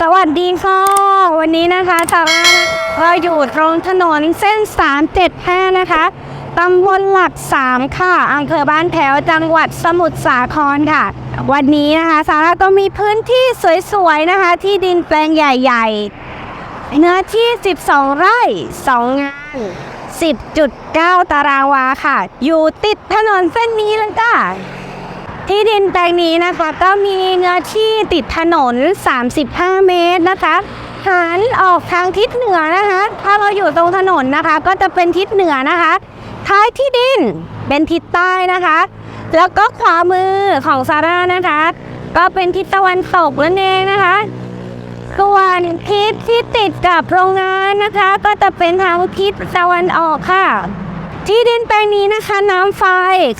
สวัสดีค่ะ วันนี้นะคะสาระเราอยู่ตรงถนนเส้น 375 นะคะตำบลหลัก 3 ค่ะอำเภอบ้านแพ้วจังหวัดสมุทรสาครค่ะ วันนี้นะคะสาระก็มีพื้นที่สวยๆนะคะ ที่ดินแปลงใหญ่ๆ เนื้อที่ 12 ไร่ 2 งาน 10.9 ตารางวาค่ะ อยู่ติดถนนเส้นนี้เลยค่ะ ที่ดินแปลงนี้นะคะก็มีเนื้อที่ติดถนน 35 เมตรนะคะหันออกทางทิศเหนือนะคะ ถ้าเราอยู่ตรงถนนนะคะ ก็จะเป็นทิศเหนือนะคะ ท้ายที่ดินเป็นทิศใต้นะคะ แล้วก็ขวามือของซาร่านะคะ ก็เป็นทิศตะวันตกนั่นเองนะคะส่วนทิศที่ติดกับโรงงานนะคะ ก็จะเป็นทางทิศตะวันออกค่ะ ที่ดินแปลงนี้นะคะ น้ำไฟ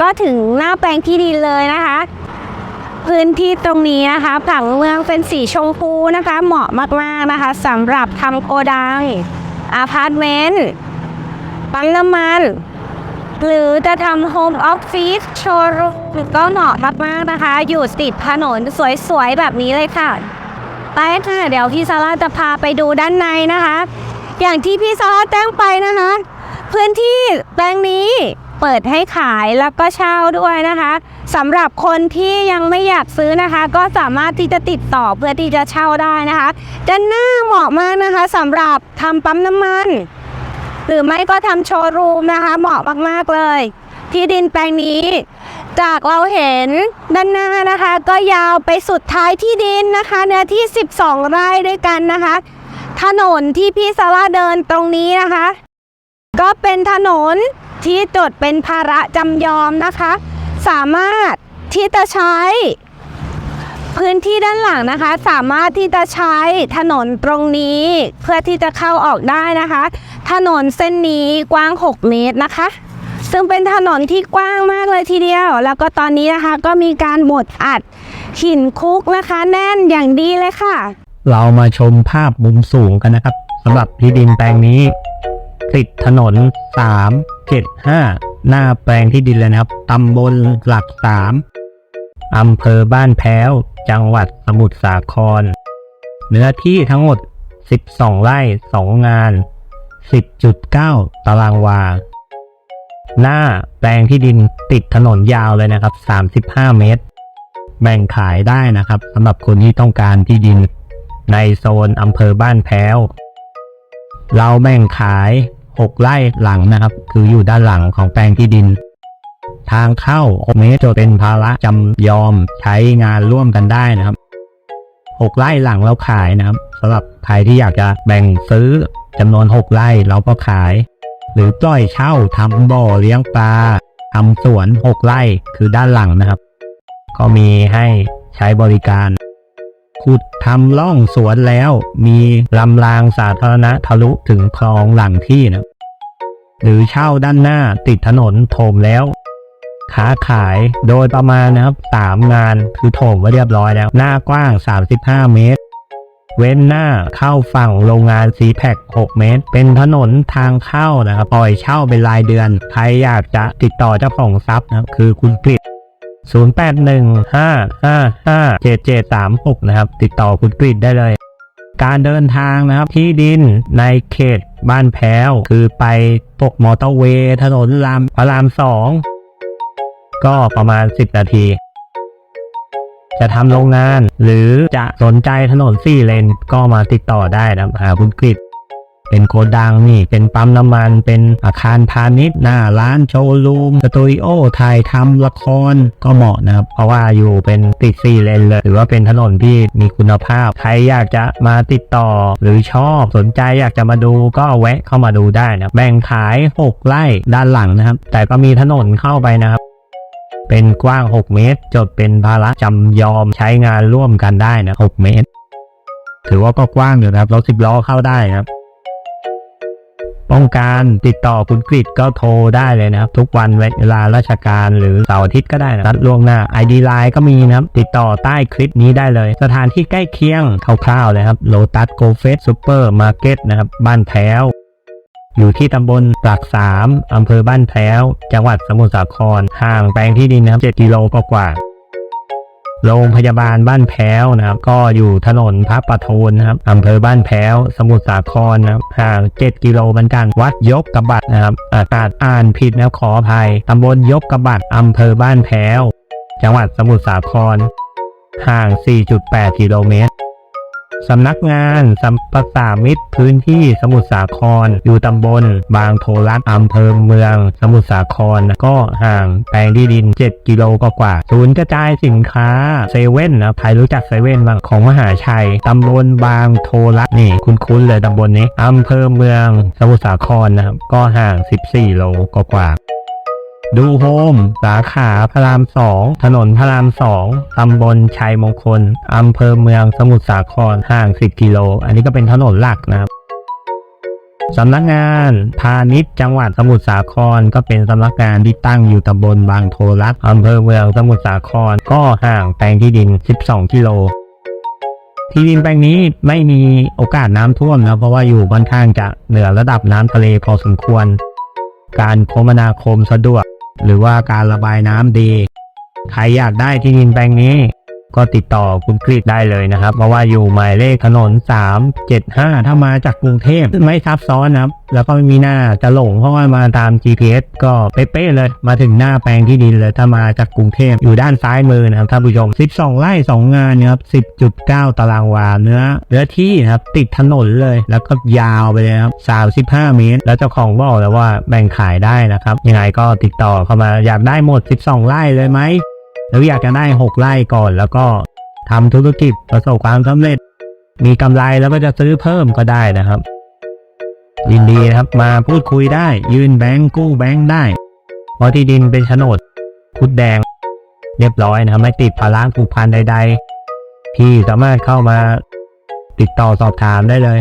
ก็ถึงหน้าแปลงที่ดินเลยนะคะ พื้นที่ตรงนี้นะคะผังเมืองเป็นสีชมพูนะคะ เหมาะมากๆนะคะสำหรับทำโกดังอาพาร์ตเมนต์ปั๊มน้ำมัน หรือจะทำโฮมออฟฟิศโชว์รูมก็เหมาะมากๆนะคะ อยู่ติดถนนสวยๆ แบบนี้เลยค่ะ ไปค่ะ เดี๋ยวพี่ซาร่าจะพาไปดูด้านในนะคะ อย่างที่พี่ซาร่าแจ้งไปนะคะ พื้นที่แปลงนี้เปิดให้ขายแล้วก็เช่าด้วยนะคะสำหรับคนที่ยังไม่อยากซื้อนะคะ ก็สามารถที่จะติดต่อเพื่อที่จะเช่าได้นะคะด้านหน้าเหมาะมากนะคะสำหรับทำปั๊มน้ำมัน หรือไม่ก็ทำโชว์รูมนะคะ เหมาะมากๆเลย ที่ดินแปลงนี้ จากเราเห็นด้านหน้านะคะ ก็ยาวไปสุดท้ายที่ดินนะคะ เนื้อที่ 12 ไร่ด้วยกันนะคะ ถนนที่พี่ซาร่าเดินตรงนี้นะคะ ก็เป็นถนนที่จดเป็นภาระจำยอมนะคะ สามารถที่จะใช้ พื้นที่ด้านหลังนะคะ สามารถที่จะใช้ถนนตรงนี้เพื่อที่จะเข้าออกได้นะคะ ถนนเส้นนี้กว้าง 6 เมตรนะคะ ซึ่งเป็นถนนที่กว้างมากเลยทีเดียว แล้วก็ตอนนี้นะคะก็มีการบดอัดหินคุกนะคะ แน่นอย่างดีเลยค่ะ เรามาชมภาพมุมสูงกันนะครับสำหรับที่ดินแปลงนี้ ติดถนน 3 7 5 หน้าแปลงที่ดินเลยนะครับ ตำบลหลัก 3 อำเภอบ้านแพ้ว จังหวัดสมุทรสาคร เนื้อที่ทั้งหมด 12 ไร่ 2 งาน 10.9 ตารางวา หน้าแปลงที่ดินติดถนนยาวเลยนะครับ 35 เมตร แบ่งขายได้นะครับสำหรับคนที่ต้องการที่ดินในโซนอำเภอบ้านแพ้ว เราแบ่งขาย 6 ไร่หลังนะครับ คืออยู่ด้านหลังของแปลงที่ดิน ทางเข้า6เมตรจะเป็นภาระจำยอมใช้งานร่วมกันได้นะครับ 6 ไร่หลังเราขายนะครับสำหรับใครที่อยากจะแบ่งซื้อจำนวน 6 ไร่เราก็ขาย หรือปล่อยเช่าทำบ่อเลี้ยงปลาทำสวน 6 ไร่คือด้านหลังนะครับ ก็มีให้ใช้บริการ ขุดทำล่องสวนแล้ว มีลำรางสาธารณะทะลุถึงคลองหลังที่นะหรือเช่าด้านหน้าติดถนนโถมแล้ว ค้าขายโดยประมาณนะครับสามงานคือโถมไว้เรียบร้อยแล้ว หน้ากว้าง 35 เมตร เว้นหน้าเข้าฝั่งโรงงานซีแพค6เมตร เป็นถนนทางเข้านะครับปล่อยเช่าเป็นรายเดือน ใครอยากจะติดต่อเจ้าของทรัพย์นะค,คือคุณกฤษ 0815557736 นะครับ ติดต่อคุณกฤษได้เลย การเดินทางนะครับที่ดินในเขตบ้านแพ้ว คือไปตกมอเตอร์เวย์ถนนรามพระรามสองก็ประมาณ 10 นาที จะทำโรงงาน หรือจะสนใจถนนสี่เลนก็มาติดต่อได้นะครับคุณกฤษ เป็นโกดังนี่ เป็นปั๊มน้ำมัน เป็นอาคารพาณิชย์หน้าร้านโชว์รูม สตูดิโอถ่ายทำละครก็เหมาะนะครับ เพราะว่าอยู่เป็นติดสี่เลนเลย หรือว่าเป็นถนนที่มีคุณภาพ ใครอยากจะมาติดต่อหรือชอบสนใจอยากจะมาดูก็แวะเข้ามาดูได้นะ แบ่งขาย 6 ไร่ด้านหลังนะครับ แต่ก็มีถนนเข้าไปนะครับเป็นกว้าง 6 เมตร จดเป็นภาระจำยอมใช้งานร่วมกันได้นะ 6 เมตร ถือว่าก็กว้างอยู่นะครับรถสิบล้อเข้าได้นะครับ ต้องการติดต่อคุณกฤษก็โทรได้เลยนะครับ ทุกวันเวลาราชการหรือเสาร์อาทิตย์ก็ได้นะนัดล่วงหน้า ID Line ก็มีนะครับ ติดต่อใต้คลิปนี้ได้เลย สถานที่ใกล้เคียงคร่าวๆเลยครับโลตัสโกเฟสซูเปอร์มาร์เก็ตนะครับบ้านแพ้วอยู่ที่ตำบลปลักสามอำเภอบ้านแพ้ว จังหวัดสมุทรสาคร ห่างแปลงที่ดินนะครับ 7 กิโลกว่า โรงพยาบาลบ้านแพ้วนะครับ ก็อยู่ถนนพระประทูนนะครับอำเภอบ้านแพ้ว สมุทรสาครนะครับห่าง7กิโลเหมือนกัน วัดยกกระบัดนะครับอากาศอ่านผิดแมวขออภัยตำบลยกกระบัดอำเภอบ้านแพ้ว จังหวัดสมุทรสาคร ห่าง 4.8 กิโลเมตร สำนักงานสัมปสามิตรพื้นที่สมุทรสาคร อยู่ตำบล บางโทรัฐอำเภอเมือง สมุทรสาครก็ห่างแปลงที่ดิน 7 กิโลกว่าศูนย์กระจายสินค้าเซเว่นนะใครรู้จักเซเว่นบ้างของมหาชัยตำบลบางโทรัฐนี่ คุ้นๆเลยตำบลนี้อำเภอเมือง สมุทรสาครนะครับก็ห่าง 14 โลกว่า ดูโฮม สาขาพระรามสองถนนพระรามสองตำบลชัยมงคล อำเภอเมืองสมุทรสาครห่าง 10 กิโล อันนี้ก็เป็นถนนหลักนะครับสำนักงานพาณิชย์จังหวัดสมุทรสาคร ก็เป็นสำนักงานที่ตั้งอยู่ตำบลบางโทรัฐอำเภอเมืองสมุทรสาคร ก็ห่างแปลงที่ดิน 12 กิโลที่ดินแปลงนี้ไม่มีโอกาสน้ำท่วมนะเพราะว่าอยู่ค่อนข้างจะเหนือระดับน้ำทะเลพอสมควร การคมนาคมสะดวก หรือว่าการระบายน้ำดี ใครอยากได้ที่ดินแปลงนี้ ก็ติดต่อคุณกฤษได้เลยนะครับ เพราะว่าอยู่หมายเลขถนน 375 ถ้ามาจากกรุงเทพไม่ซับซ้อนนะครับ แล้วก็ไม่มีหน้าจะหลงเพราะว่ามาตาม GPS ก็เป๊ะๆเลย มาถึงหน้าแปลงที่ดินเลยถ้ามาจากกรุงเทพอยู่ด้านซ้ายมือนะครับท่านผู้ชม 12 ไร่ 2 งานนะครับ 10.9 ตารางวาเนื้อเนื้อที่นะครับติดถนนเลย แล้วก็ยาวไปเลยครับ 35 เมตร แล้วเจ้าของบอกแล้วว่าแบ่งขายได้นะครับ ยังไงก็ติดต่อเข้ามาอยากได้หมด 12 ไร่เลยไหม หรืออยากจะได้6ไร่ก่อนแล้วก็ทำธุรกิจประสบความสำเร็จ มีกำไรแล้วก็จะซื้อเพิ่มก็ได้นะครับ ยินดีนะครับมาพูดคุยได้ ยืนแบงก์กู้แบงก์ได้เพราะที่ดินเป็นโฉนดพุดแดง เรียบร้อยนะครับ ไม่ติดภาระผูกพันใด ๆ พี่สามารถเข้ามาติดต่อสอบถามได้เลย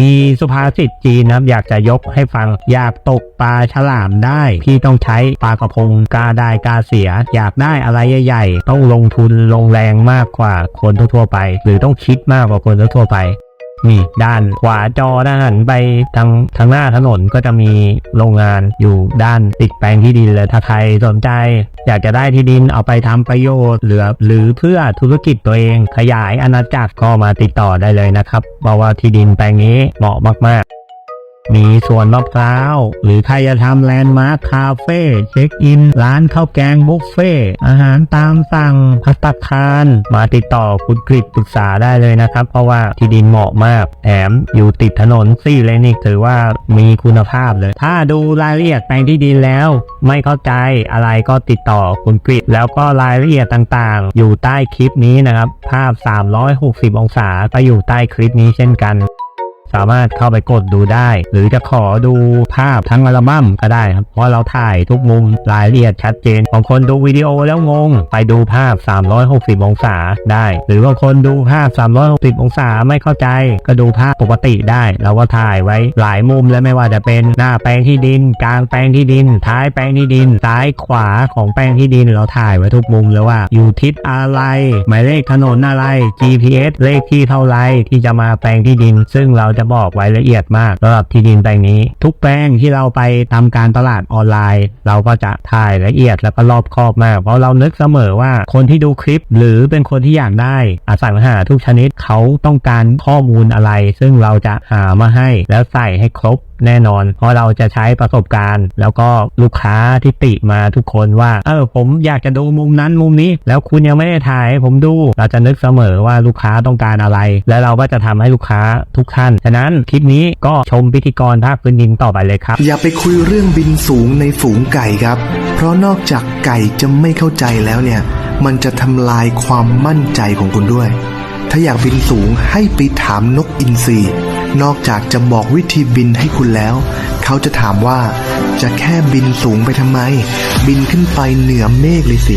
มีสุภาษิตจีนนะครับ อยากจะยกให้ฟัง อยากตกปลาฉลามได้ พี่ต้องใช้ปลากระพงกาได้กาเสีย อยากได้อะไรใหญ่ ๆ ต้องลงทุนลงแรงมากกว่าคนทั่วๆไป หรือต้องคิดมากกว่าคนทั่วๆไป นี่ด้านขวาจอด้านหันไปทางทางหน้าถนนก็จะมีโรงงานอยู่ด้านติดแปลงที่ดินเลยถ้าใครสนใจ อยากจะได้ที่ดินเอาไปทำประโยชน์หรือหรือเพื่อธุรกิจตัวเอง ขยายอาณาจักรก็มาติดต่อได้เลยนะครับเพราะว่าที่ดินแปลงนี้เหมาะมากๆ มีสวนมะพร้าว หรือใครจะทำแลนด์มาร์คคาเฟ่เช็คอิน ร้านข้าวแกงบุฟเฟ่อาหารตามสั่งพัตตาคารมาติดต่อคุณกฤษปรึกษาได้เลยนะครับ เพราะว่าที่ดินเหมาะมากแถมอยู่ติดถนนสี่เลยนอีกถือว่ามีคุณภาพเลย ถ้าดูรายละเอียดแปลงที่ดินแล้ว ไม่เข้าใจอะไรก็ติดต่อคุณกฤษแล้วก็รายละเอียดต่างๆ อยู่ใต้คลิปนี้นะครับ ภาพ 360 องศาก็อยู่ใต้คลิปนี้เช่นกัน สามารถเข้าไปกดดูได้ หรือจะขอดูภาพทั้งอัลบั้มก็ได้ครับ เพราะเราถ่ายทุกมุมรายละเอียดชัดเจน บางคนดูวิดีโอแล้วงง ไปดูภาพ 360 องศาได้ หรือบางคนดูภาพ 360 องศาไม่เข้าใจ ก็ดูภาพปกติได้ เราก็ถ่ายไว้หลายมุมแล้วไม่ว่าจะเป็นหน้าแปลงที่ดิน กลางแปลงที่ดิน ท้ายแปลงที่ดิน ซ้ายขวาของแปลงที่ดิน เราถ่ายไว้ทุกมุมเลยว่า อยู่ทิศอะไร หมายเลขถนนอะไร GPS เลขที่เท่าไรที่จะมาแปลงที่ดิน ซึ่งเราจะบอกไว้ละเอียดมากสำหรับที่ดินแปลงนี้ ทุกแปลงที่เราไปทำการตลาดออนไลน์ เราก็จะถ่ายละเอียดแล้วก็รอบคอบมาก เพราะเรานึกเสมอว่าคนที่ดูคลิป หรือเป็นคนที่อยากได้อสังหาทุกชนิดเขาต้องการข้อมูลอะไร ซึ่งเราจะหามาให้แล้วใส่ให้ครบแน่นอน เพราะเราจะใช้ประสบการณ์ แล้วก็ลูกค้าที่ติมาทุกคนว่า เออผมอยากจะดูมุมนั้นมุมนี้ แล้วคุณยังไม่ได้ถ่ายให้ผมดู เราจะนึกเสมอว่าลูกค้าต้องการอะไร และเราก็จะทำให้ลูกค้าทุกท่าน ฉะนั้นคลิปนี้ก็ชมพิธีกรภาคพื้นดินต่อไปเลยครับ อย่าไปคุยเรื่องบินสูงในฝูงไก่ครับ เพราะนอกจากไก่จะไม่เข้าใจแล้วเนี่ย มันจะทำลายความมั่นใจของคุณด้วย ถ้าอยากบินสูงให้ไปถามนกอินทรี นอกจากจะบอกวิธีบินให้คุณแล้ว เขาจะถามว่า จะแค่บินสูงไปทำไม บินขึ้นไปเหนือเมฆเลยสิ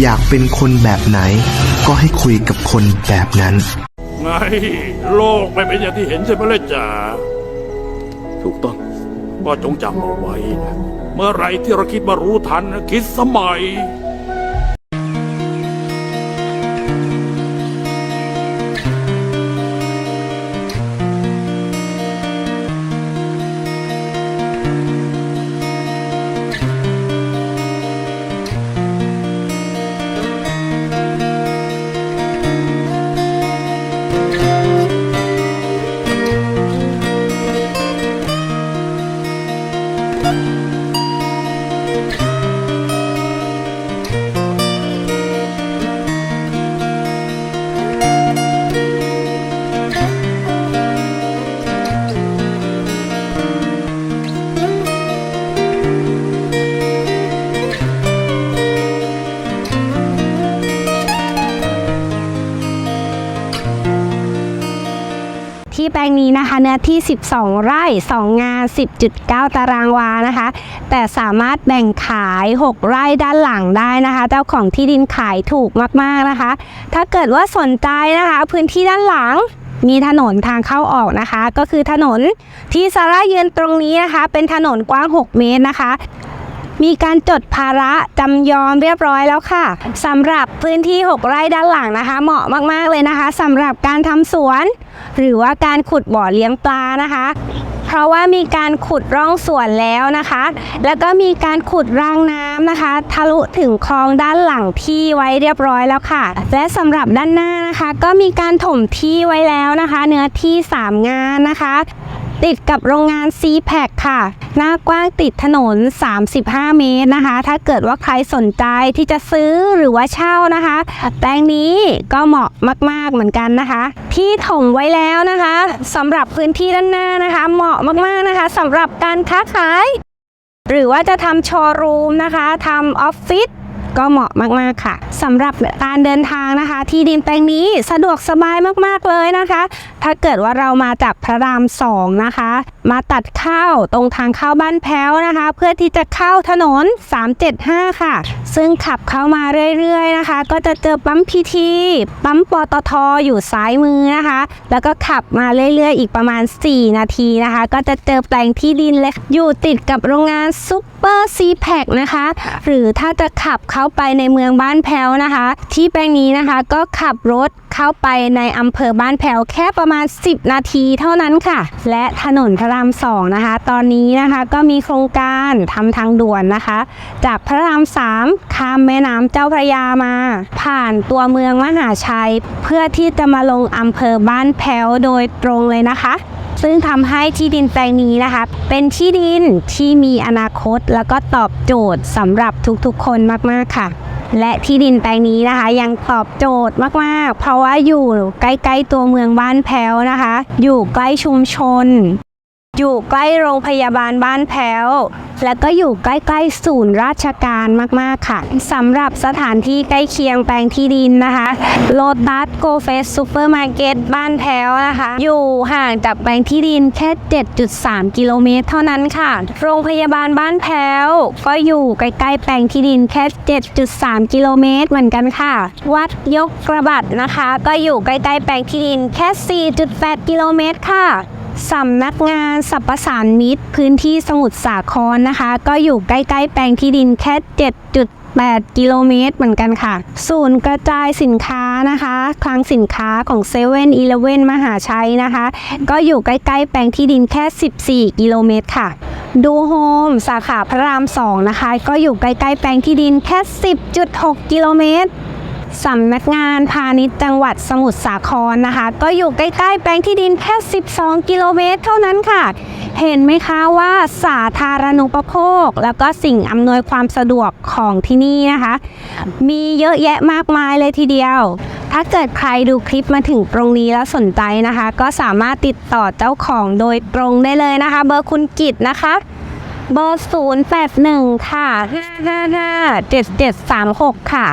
อยากเป็นคนแบบไหน ก็ให้คุยกับคนแบบนั้น ไง โลกไม่เป็นอย่างที่เห็นใช่ไหมล่ะจ๋าถูกต้องก็จงจำเอาไว้นะเมื่อไหรที่เราคิดว่ารู้ทันคิดสมัย แปลงนี้นะคะ เนื้อที่ 12 ไร่ 2 งาน 10.9 ตารางวานะคะ แต่สามารถแบ่งขาย 6 ไร่ด้านหลังได้นะคะ เจ้าของที่ดินขายถูกมากๆนะคะ ถ้าเกิดว่าสนใจนะคะ พื้นที่ด้านหลังมีถนนทางเข้าออกนะคะ ก็คือถนนที่ซาร่ายืนตรงนี้นะคะ เป็นถนนกว้าง 6 เมตรนะคะ มีการจดภาระจำยอมเรียบร้อยแล้วค่ะสำหรับพื้นที่ 6 ไร่ด้านหลังนะคะ เหมาะมากๆเลยนะคะสำหรับการทำสวน หรือว่าการขุดบ่อเลี้ยงปลานะคะ เพราะว่ามีการขุดร่องสวนแล้วนะคะ แล้วก็มีการขุดรางน้ำนะคะ ทะลุถึงคลองด้านหลังที่ไว้เรียบร้อยแล้วค่ะ และสำหรับด้านหน้านะคะ ก็มีการถมที่ไว้แล้วนะคะ เนื้อที่ 3 งานนะคะ ติดกับโรงงาน c p a c ค่ะ หน้ากว้างติดถนน 35 เมตรนะคะ ถ้าเกิดว่าใครสนใจที่จะซื้อหรือว่าเช่านะคะ แปลงนี้ก็เหมาะมาก ๆ เหมือนกันนะคะ ที่ถมไว้แล้วนะคะสำหรับพื้นที่ด้านหน้านะคะ เหมาะมาก ๆ นะคะสำหรับการค้าขาย หรือว่าจะทำโชว์รูมนะคะทำออฟฟิศ ก็เหมาะมากๆค่ะสำหรับการเดินทางนะคะ ที่ดินแปลงนี้สะดวกสบายมากๆเลยนะคะ ถ้าเกิดว่าเรามาจากพระรามสองนะคะ มาตัดเข้าตรงทางเข้าบ้านแพ้วนะคะ เพื่อที่จะเข้าถนน 375 ค่ะ ซึ่งขับเข้ามาเรื่อยๆนะคะ ก็จะเจอปั๊มพีทีปั๊มปตทอยู่ซ้ายมือนะคะ แล้วก็ขับมาเรื่อยๆ อีกประมาณ 4 นาทีนะคะ ก็จะเจอแปลงที่ดินเลยอยู่ติดกับโรงงานซุปเปอร์ซีแพคนะคะ หรือถ้าจะขับเข้าข้าไปในเมืองบ้านแพ้วนะคะ ที่แปลงนี้นะคะก็ขับรถเข้าไปในอำเภอบ้านแพ้วแค่ประมาณ 10 นาทีเท่านั้นค่ะ และถนนพระรามสองนะคะ ตอนนี้นะคะก็มีโครงการทำทางด่วนนะคะ จากพระรามสามข้ามแม่น้ำเจ้าพระยามา ผ่านตัวเมืองมหาชัย เพื่อที่จะมาลงอำเภอบ้านแพ้วโดยตรงเลยนะคะ ซึ่งทำให้ที่ดินแปลงนี้นะคะ เป็นที่ดินที่มีอนาคต แล้วก็ตอบโจทย์สำหรับทุกๆคนมากๆค่ะ และที่ดินแปลงนี้นะคะ ยังตอบโจทย์มากๆ เพราะว่าอยู่ใกล้ๆตัวเมืองบ้านแพ้วนะคะ อยู่ใกล้ชุมชน อยู่ใกล้โรงพยาบาลบ้านแพ้ว และก็อยู่ใกล้ๆศูนย์ราชการมากๆค่ะสำหรับสถานที่ใกล้เคียงแปลงที่ดินนะคะโลตัสโกเฟสซูเปอร์มาร์เก็ตบ้านแพ้วนะคะ อยู่ห่างจากแปลงที่ดินแค่ 7.3 กิโลเมตร เท่านั้นค่ะ โรงพยาบาลบ้านแพ้ว ก็อยู่ใกล้ๆแปลงที่ดินแค่ 7.3 กิโลเมตร เหมือนกันค่ะ วัดยกกระบัดนะคะ ก็อยู่ใกล้ๆแปลงที่ดินแค่ 4.8 กิโลเมตรค่ะ สำนักงานสรรพสานมิตรพื้นที่สมุทรสาครนะคะ ก็อยู่ใกล้ ๆ แปลงที่ดินแค่ 7.8 กิโลเมตรเหมือนกันค่ะ ศูนย์กระจายสินค้านะคะคลังสินค้าของ7 e เ e ่ e อเมหาชัยนะคะ ก็อยู่ใกล้ ๆ แปลงที่ดินแค่ 14 กิโลเมตรค่ะดูโฮมสาขาพระราม 2 นะคะ ก็อยู่ใกล้ ๆ แปลงที่ดินแค่ 10.6 กิโลเมตร สำนักงานพาณิชย์จังหวัดสมุทรสาครนะคะ ก็อยู่ใกล้ๆแปลงที่ดินแค่ 12 กิโลเมตรเท่านั้นค่ะ เห็นไหมคะว่าสาธารณูปโภค แล้วก็สิ่งอำนวยความสะดวกของที่นี่นะคะ มีเยอะแยะมากมายเลยทีเดียว ถ้าเกิดใครดูคลิปมาถึงตรงนี้แล้วสนใจนะคะ ก็สามารถติดต่อเจ้าของโดยตรงได้เลยนะคะ เบอร์คุณกิตนะคะเบอร์ 081 ค่ะ 555 7736 ค่ะ